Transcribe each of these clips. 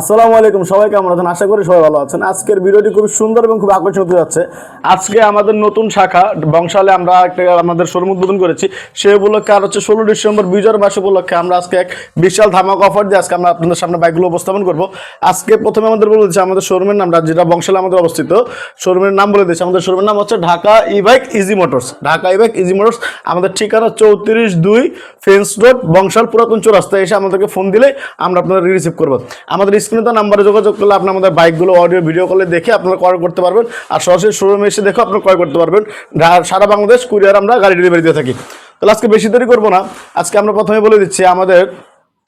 আসসালামু আলাইকুম, সবাই কেমন আছেন? আশা করি সবাই ভালো আছেন। আজকের ভিডিওটি খুব সুন্দর এবং খুব আকর্ষণীয় হতে যাচ্ছে। আজকে আমাদের নতুন শাখা, বংশালে আমরা একটা আমাদের শোরুম উদ্বোধন করেছি। সে উপলক্ষে আর হচ্ছে ষোলো ডিসেম্বর, বিজয়ের মাস উপলক্ষে আমরা আজকে এক বিশাল ধামাক অফার দিয়ে আজকে আমরা আপনাদের সামনে বাইকগুলো উপস্থাপন করব। আজকে প্রথমে আমাদের বলে দিচ্ছি, আমাদের শোরুমের নামটা যেটা বংশালে আমাদের অবস্থিত, শোরুমের নাম বলে দিচ্ছি। আমাদের শোরুমের নাম হচ্ছে Dhaka E Bike Easy Motors. Dhaka E Bike Easy Motors, আমাদের ঠিকানা চৌত্রিশ দুই ফেন্স রোড, বংশাল পুরাতন চৌরাস্তায় এসে আমাদেরকে ফোন দিলে আমরা আপনাদের রিসিভ করব। আমাদের স্ক্রিনে তো নাম্বারে যোগাযোগ করলে আপনি আমাদের বাইকগুলো অডিও ভিডিও কলে দেখে আপনারা ক্রয় করতে পারবেন। আর সরাসরি শোরুমে এসে দেখে আপনারা ক্রয় করতে পারবেন। সারা বাংলাদেশ কুরিয়ার আমরা গাড়ি ডেলিভারি দিয়ে থাকি। তাহলে আজকে বেশি দেরি করব না। আজকে আমরা প্রথমে বলে দিচ্ছি, আমাদের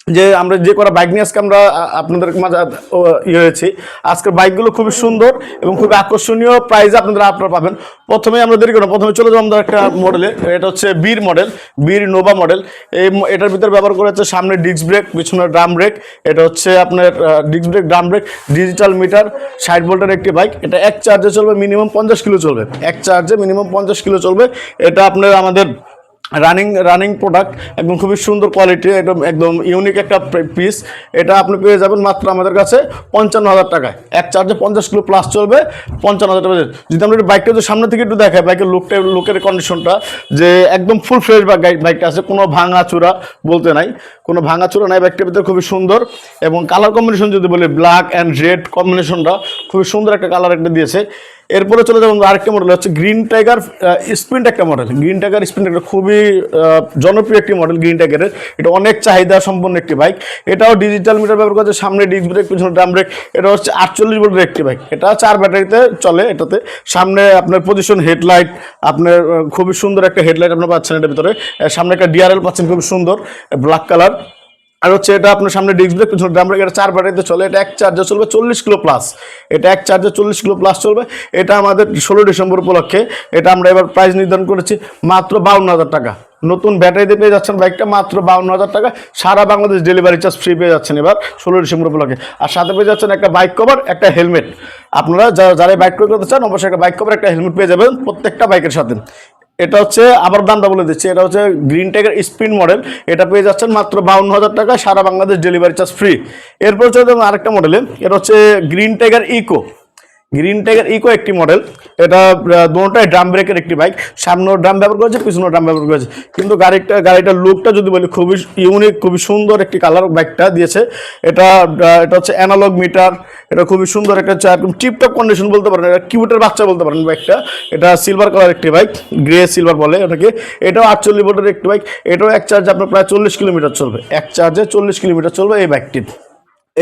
যে আমরা যে করা বাইক নিয়ে আজকে আমরা আপনাদের মাঝে ইয়ে হয়েছি, আজকের বাইকগুলো খুবই সুন্দর এবং খুবই আকর্ষণীয় প্রাইজে আপনারা আপনারা পাবেন। প্রথমে আমরা দেরি করব প্রথমে চলে যাব আমাদের একটা মডেলে এটা হচ্ছে বীর মডেল বীর নোভা মডেল এই এটার ভিতরে ব্যবহার করা হচ্ছে সামনে ডিস্ক ব্রেক পিছনে ড্রাম ব্রেক এটা হচ্ছে আপনার disc brake drum brake digital meter ষাট ভোল্টের একটি বাইক এটা এক চার্জে চলবে মিনিমাম পঞ্চাশ কিলো চলবে। এক চার্জে মিনিমাম পঞ্চাশ কিলো চলবে। এটা আপনার আমাদের রানিং রানিং প্রোডাক্ট একদম খুবই সুন্দর কোয়ালিটি একদম একদম ইউনিক একটা পিস এটা আপনি পেয়ে যাবেন মাত্র আমাদের কাছে পঞ্চান্ন হাজার টাকায়। এক চার্জে পঞ্চাশ কিলো প্লাস চলবে, পঞ্চান্ন হাজার টাকা যদি আমরা একটু বাইকটা যদি সামনে থেকে একটু দেখাই বাইকের লুকটা লুকের কন্ডিশনটা যে একদম ফুল ফ্রেশ বাইকটা আছে, কোনো ভাঙা চূড়া বলতে নাই। কোনো ভাঙা চূড়া নাই বাইকটার ভিতরে খুবই সুন্দর এবং কালার কম্বিনেশন যদি বলি ব্ল্যাক অ্যান্ড রেড কম্বিনেশনটা খুবই সুন্দর একটা কালার একটা দিয়েছে। এরপরে চলে যাব আরেকটা মডেল হচ্ছে গ্রিন টাইগার স্প্রিন্ট একটা মডেল গ্রিন টাইগার স্প্রিন্ট একটা খুবই জনপ্রিয় একটি মডেল গ্রিন টাইগারের এটা অনেক চাহিদা সম্পন্ন একটি বাইক এটাও ডিজিটাল মিটার ব্যবহার করছে সামনে ডিস্ক ব্রেক পিছনে ড্রাম ব্রেক এটা হচ্ছে আটচল্লিশ ভোল্টের একটি বাইক এটা চার ব্যাটারিতে চলে এটাতে। সামনে আপনার পজিশন হেডলাইট আপনার খুবই সুন্দর একটা হেডলাইট আপনার পাচ্ছেন এটার ভিতরে। সামনে একটা ডিআরএল পাচ্ছেন, খুবই সুন্দর ব্ল্যাক কালার আর হচ্ছে এটা আপনার সামনে ডিস্ক ব্রেক পিছনে ড্রাম ব্রেক এটা চার ব্যাটারিতে চলে, এটা এক চার্জে চলবে চল্লিশ কিলো প্লাস এটা এক চার্জে চল্লিশ কিলো প্লাস চলবে। এটা আমাদের ষোলো ডিসেম্বর উপলক্ষে, এটা আমরা এবার প্রাইস নির্ধারণ করেছি মাত্র বাউন্ন হাজার টাকা। নতুন ব্যাটারিতে পেয়ে যাচ্ছেন বাইকটা মাত্র বাউন্ন হাজার টাকা। সারা বাংলাদেশ ডেলিভারি চার্জ ফ্রি পেয়ে যাচ্ছেন এবার ষোলো ডিসেম্বর উপলক্ষে। আর সাথে পেয়ে যাচ্ছেন একটা বাইক কভার একটা হেলমেট আপনারা যারা যারা বাইক করতে চান, অবশ্যই একটা বাইক কভার একটা হেলমেট পেয়ে যাবেন প্রত্যেকটা বাইকের সাথে। এটা হচ্ছে, আবার দামটা বলে দিচ্ছি, এটা হচ্ছে গ্রিন টেকের স্পিন মডেল এটা পেয়ে যাচ্ছেন মাত্র বাউন্ন হাজার টাকা, সারা বাংলাদেশ ডেলিভারি চার্জ ফ্রি এরপর হচ্ছে আরেকটা মডেলে এটা হচ্ছে গ্রিন টেকের ইকো গ্রিন টাইগার ইকো একটি মডেল এটা দুটাই ড্রাম ব্রেকের একটি বাইক সামনে ড্রাম ব্যবহার করেছে পিছনে ড্রাম ব্যবহার করেছে। কিন্তু গাড়িটা, গাড়িটার লুকটা যদি বলি, খুবই ইউনিক খুবই সুন্দর একটি কালার বাইকটা দিয়েছে। এটা এটা হচ্ছে অ্যানালগ মিটার এটা খুবই সুন্দর একটা একদম টিপটপ কন্ডিশন বলতে পারেন, এটা কিউটের বাচ্চা বলতে পারেন বাইকটা এটা সিলভার কালার একটি বাইক গ্রে সিলভার বলে এটাকে। এটাও আটচল্লিশ ভোল্টের একটি বাইক এটাও এক চার্জে আপনার প্রায় চল্লিশ কিলোমিটার চলবে। এক চার্জে চল্লিশ কিলোমিটার চলবে এই বাইকটির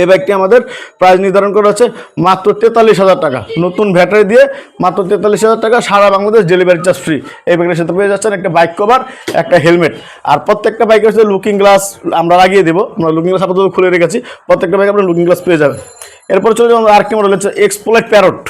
এই বাইকটি আমাদের প্রাইস নির্ধারণ করা হচ্ছে মাত্র তেতাল্লিশ হাজার টাকা। নতুন ব্যাটারি দিয়ে মাত্র তেতাল্লিশ হাজার টাকা, সারা বাংলাদেশ ডেলিভারি চার্জ ফ্রি এই বাইকের সাথে পেয়ে যাচ্ছেন একটা বাইক কভার একটা হেলমেট আর প্রত্যেকটা বাইকের সাথে লুকিং গ্লাস আমরা লাগিয়ে দেবো। আমরা লুকিং গ্লাস আপাতত খুলে রেখেছি। প্রত্যেকটা বাইক আপনার লুকিং গ্লাস পেয়ে যাবেন। এরপর চলে যাব আরেকটি মডেল হচ্ছে এক্সপ্লোয়েট প্যারট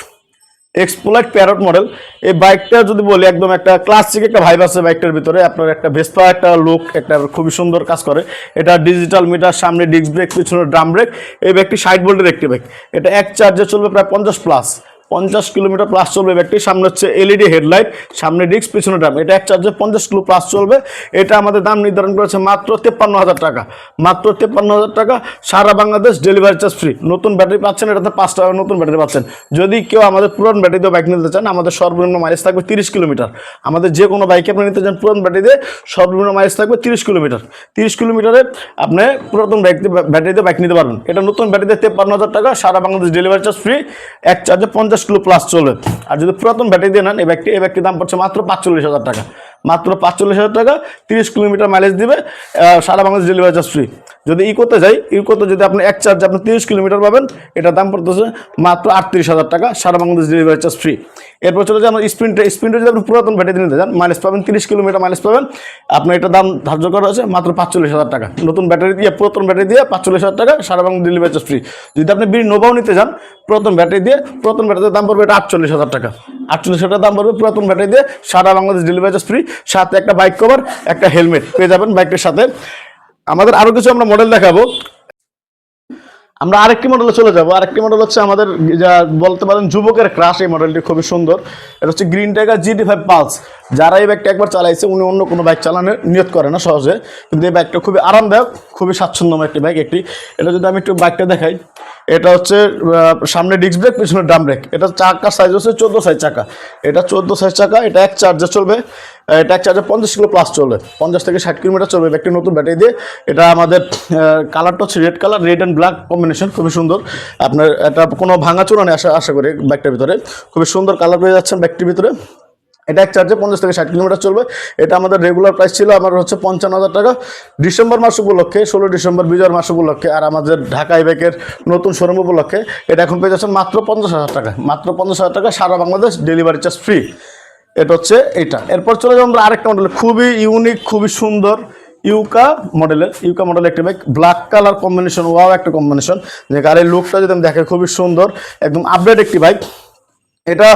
এক্সপোলাইট প্যারট মডেল এই বাইকটা যদি বলি, একদম একটা ক্লাসিক একটা ভাইব আছে বাইকটার ভিতরে। আপনার একটা ভেস্পা একটা লুক একটা খুবই সুন্দর কাজ করে। এটা ডিজিটাল মিটার সামনে ডিস্ক ব্রেক পিছনে ড্রাম ব্রেক এই ব্যাগটি সাইড ভোল্টের একটি বাইক এটা এক চার্জে চলবে প্রায় পঞ্চাশ প্লাস পঞ্চাশ কিলোমিটার প্লাস চলবে। ব্যাগটি সামনে হচ্ছে এলইডি হেডলাইট সামনে ডিস্ক পিছনে ড্রাম এটা এক চার্জে পঞ্চাশ কিলো প্লাস চলবে। এটা আমাদের দাম নির্ধারণ করেছে মাত্র তেপ্পান্ন হাজার টাকা। মাত্র তেপ্পান্ন হাজার টাকা। সারা বাংলাদেশ ডেলিভারি চার্জ ফ্রি নতুন ব্যাটারি পাচ্ছেন, এটাতে পাঁচ টাকা নতুন ব্যাটারি পাচ্ছেন। যদি কেউ আমাদের পুরান ব্যাটারি দিয়ে বাইক নিতে চান, আমাদের সর্বনিম্ন মাইলেজ থাকবে তিরিশ কিলোমিটার। আমাদের যে কোনো বাইকে আপনি নিতে চান পুরান ব্যাটারি দিয়ে, সর্বনিম্ন মাইলেজ থাকবে তিরিশ কিলোমিটার। তিরিশ কিলোমিটারে আপনি পুরাতন দিয়ে ব্যাটারি দিয়ে বাইক নিতে পারবেন। এটা নতুন ব্যাটারি দিয়ে তেপ্পান্ন হাজার টাকা। সারা বাংলাদেশ ডেলিভারি চার্জ ফ্রি এক চার্জে পঞ্চাশ কিলো প্লাস চলবে। আর যদি পুরাতন ব্যাটারি দিয়ে নেন, এই ব্যাগটি এই ব্যাগটির দাম পড়ছে মাত্র পাঁচচল্লিশ হাজার টাকা। মাত্র পাঁচচল্লিশ হাজার টাকা, তিরিশ কিলোমিটার মাইলেজ দিবে সারা বাংলাদেশ ডেলিভারি চার্জ ফ্রি যদি ইকোতে যাই, ইকোতে যদি আপনি এক চার্জে আপনি তিরিশ কিলোমিটার পাবেন, এটার দাম পড়তেছে মাত্র আটত্রিশ হাজার টাকা, সারা বাংলাদেশ ডেলিভারি চার্জ ফ্রি এরপর চলে যান স্প্রিন্টে স্প্রিন্টে যদি আপনি পুরাতন ব্যাটারি নিতে যান মাইলেজ পাবেন তিরিশ কিলোমিটার মাইলেজ পাবেন। আপনার এটার দাম ধার্য করা হয়েছে মাত্র পাঁচচল্লিশ হাজার টাকা। নতুন ব্যাটারি দিয়ে, পুরাতন ব্যাটারি দিয়ে পাঁচচল্লিশ হাজার টাকা, সারা বাংলাদেশ ডেলিভারি চার্জ ফ্রি যদি আপনি বিড়ি নোভাও নিতে যান, পুরাতন ব্যাটারি দিয়ে, পুরাতন ব্যাটারির দাম পড়বে এটা আটচল্লিশ হাজার টাকা। আটচল্লিশ হাজার টাকা দাম পড়বে পুরাতন ব্যাটারি দিয়ে, সারা বাংলাদেশ ডেলিভারি চার্জ ফ্রি সাথে একটা বাইক কভার একটা হেলমেট পেয়ে যাবেন বাইকের সাথে। আমাদের আরও কিছু আমরা মডেল দেখাবো। আমরা আরেকটি মডেলে চলে যাব। আরেকটি মডেল হচ্ছে আমাদের, যা বলতে পারেন যুবকের ক্রাশ এই মডেলটি খুবই সুন্দর। এটা হচ্ছে Green Tiger GT five plus যারা এই বাইকটা একবার চালাইছে, উনি অন্য কোনো বাইক চালানোর নিয়ত করে না সহজে। কিন্তু এই বাইকটা খুবই আরামদায়ক, খুবই স্বাচ্ছন্দ্যময় একটি বাইক একটি। এটা যদি আমি একটু বাইকটা দেখাই, এটা হচ্ছে সামনে ডিস্ক ব্রেক পিছনে ড্রাম ব্রেক এটা চাকার সাইজ হচ্ছে চোদ্দ সাইজ চাকা। এটা চোদ্দ সাইজ চাকা, এটা এক চার্জে চলবে। এটা এক চার্জে পঞ্চাশ কিলো প্লাস চলবে পঞ্চাশ থেকে ষাট কিলোমিটার চলবে একটি নতুন ব্যাটারি দিয়ে। এটা আমাদের কালারটা হচ্ছে red colour red and black combination খুবই সুন্দর। আপনার এটা কোনো ভাঙাচোরা নেই, আশা আশা করি ব্যাগটার ভিতরে। খুবই সুন্দর কালার পেয়ে যাচ্ছেন ব্যাগটির ভিতরে। এটা এক চার্জে পঞ্চাশ থেকে ষাট কিলোমিটার চলবে। এটা আমাদের রেগুলার প্রাইস ছিল, আমার হচ্ছে পঞ্চান্ন হাজার টাকা। ডিসেম্বর মাস উপলক্ষে, ষোলো ডিসেম্বর বিজয়ের মাস উপলক্ষে, আর আমাদের ঢাকা ইবেকের নতুন শোরুম উপলক্ষে, এটা এখন পেয়ে যাচ্ছেন মাত্র পঞ্চাশ হাজার টাকা। মাত্র পঞ্চাশ হাজার টাকা, সারা বাংলাদেশ ডেলিভারি চার্জ ফ্রি এটা হচ্ছে এটা। এরপর চলে যাব আমরা আরেকটা মডেল খুবই ইউনিক খুবই সুন্দর ইউকা মডেলের ইউকা মডেল একটি bike black colour combination wow একটা কম্বিনেশন যে গাড়ির লুকটা যদি আমি দেখে, খুবই সুন্দর, একদম আপডেট একটি বাইক এটা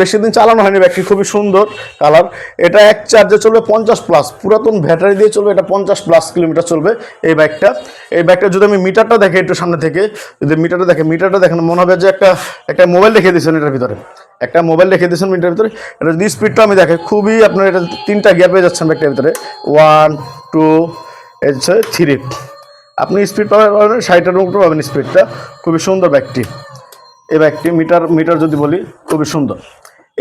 বেশি দিন চালানো হয়নি, ব্যাগটি খুবই সুন্দর কালার এটা এক চার্জে চলবে পঞ্চাশ প্লাস পুরাতন ব্যাটারি দিয়ে চলবে, এটা পঞ্চাশ প্লাস কিলোমিটার চলবে এই বাইকটা এই বাইকটা যদি আমি মিটারটা দেখে, একটু সামনে থেকে, যদি মিটারটা দেখে মিটারটা দেখেন মনে হবে যে একটা একটা মোবাইল রেখে দিয়েছেন এটার ভিতরে। একটা মোবাইল রেখে দিয়েছেন মিনিটের ভিতরে। এটা যদি স্পিডটা আমি দেখে খুবই আপনার এটা তিনটা গিয়ার পেয়ে যাচ্ছেন ব্যাগটার ভিতরে। ওয়ান টু হচ্ছে থ্রি আপনি স্পিড পাবেন ষাটের উপরে পাবেন স্পিডটা খুবই সুন্দর ব্যাগটি। এই ব্যাগটি মিটার মিটার যদি বলি, খুবই সুন্দর।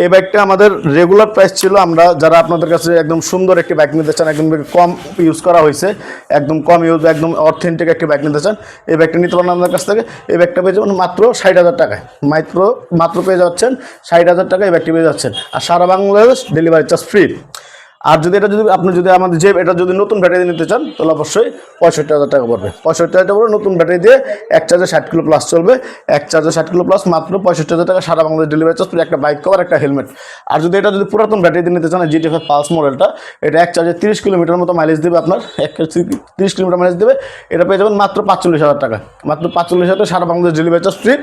এই ব্যাগটা আমাদের রেগুলার প্রাইস ছিল। আমরা যারা আপনাদের কাছে একদম সুন্দর একটি ব্যাগ নিতে চান, একদম কম ইউজ করা হয়েছে, একদম কম ইউজ একদম অথেন্টিক একটি ব্যাগ নিতে চান, এই ব্যাগটা নিতে পারেন আপনার কাছ থেকে এই ব্যাগটা পেয়ে যাবেন মাত্র ষাট হাজার টাকায়। মাত্র মাত্র পেয়ে যাচ্ছেন ষাট হাজার টাকায় এই ব্যাগটি পেয়ে যাচ্ছেন। আর সারা বাংলাদেশ ডেলিভারি চার্জ ফ্রি আর যদি এটা যদি আপনি যদি আমাদের যে এটা যদি নতুন ব্যাটারি নিতে চান, তাহলে অবশ্যই পঁয়ষট্টি হাজার টাকা পড়বে। পঁয়ষট্টি হাজার টাকা পড়বে নতুন ব্যাটারি দিয়ে এক চার্জে ষাট কিলো প্লাস চলবে। এক চার্জে ষাট কিলো প্লাস মাত্র পঁয়ষট্টি হাজার টাকা সারা বাংলাদেশ ডেলিভারি চার্জ একটা বাইক কভার একটা হেলমেট আর যদি এটা যদি পুরাতন ব্যাটারি দিয়ে নিতে চান জিটি ফাইভ পালস মডেলটা এটা এক চার্জে তিরিশ কিলোমিটার মতো মাইলেজ দেবে আপনার। এক তিরিশ কিলোমিটার মাইলেজ দেবে। এটা পেয়ে যাবেন মাত্র পাঁচচল্লিশ হাজার টাকা। মাত্র পাঁচচল্লিশ হাজার সারা বাংলাদেশ ডেলিভারি চার্জ ফ্রি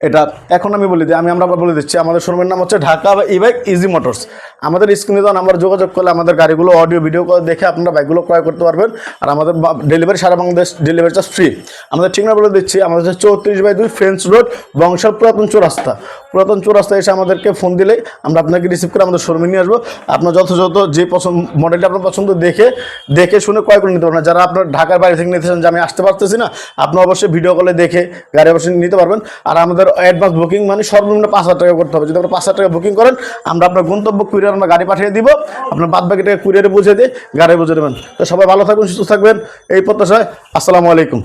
এটা এখন আমি বলে দিই, আমি আমরা বলে দিচ্ছি, আমাদের শোরুমের নাম হচ্ছে Dhaka E Bike Easy Motors আমাদের স্ক্রিনে দেওয়া নাম্বার যোগাযোগ করলে আমাদের গাড়িগুলো অডিও ভিডিও করে দেখে আপনারা বাইকগুলো ক্রয় করতে পারবেন, আর আমাদের ডেলিভারি সারা বাংলাদেশ ডেলিভারি চার্জ ফ্রি আমাদের ঠিকানা বলে দিচ্ছি, আমাদের হচ্ছে চৌত্রিশ বাই দুই ফ্রেন্স রোড বংশাল পুরাতন চৌরাস্তা। পুরাতন চৌরাস্তা এসে আমাদেরকে ফোন দিলে আমরা আপনাকে রিসিভ করে আমাদের শোরুমে নিয়ে আসব। আপনার যথাযথ যে পছন্দ মডেলটা আপনার পছন্দ দেখে দেখে শুনে ক্রয় করে নিতে পারবেন। যারা আপনার ঢাকার বাইরে থেকে নিতে চান যে আমি আসতে পারতেছি না আপনি অবশ্যই ভিডিও কলে দেখে গাড়ি অবশ্যই নিতে পারবেন। আর আমাদের অ্যাডভান্স বুকিং মানে সর্বনিম্ন পাঁচ হাজার টাকা করতে হবে। যদি আপনার পাঁচ হাজার টাকা বুকিং করেন, আমরা আপনার গন্তব্য কুরিয়ার আমরা গাড়ি পাঠিয়ে দিব। আপনার বাদ বাকি টাকা কুরিয়ারে বুঝে দিয়ে গাড়ি বুঝে দেবেন। তো সবাই ভালো থাকবেন সুস্থ থাকবেন। এই প্রত্যাশায় আসসালামু আলাইকুম।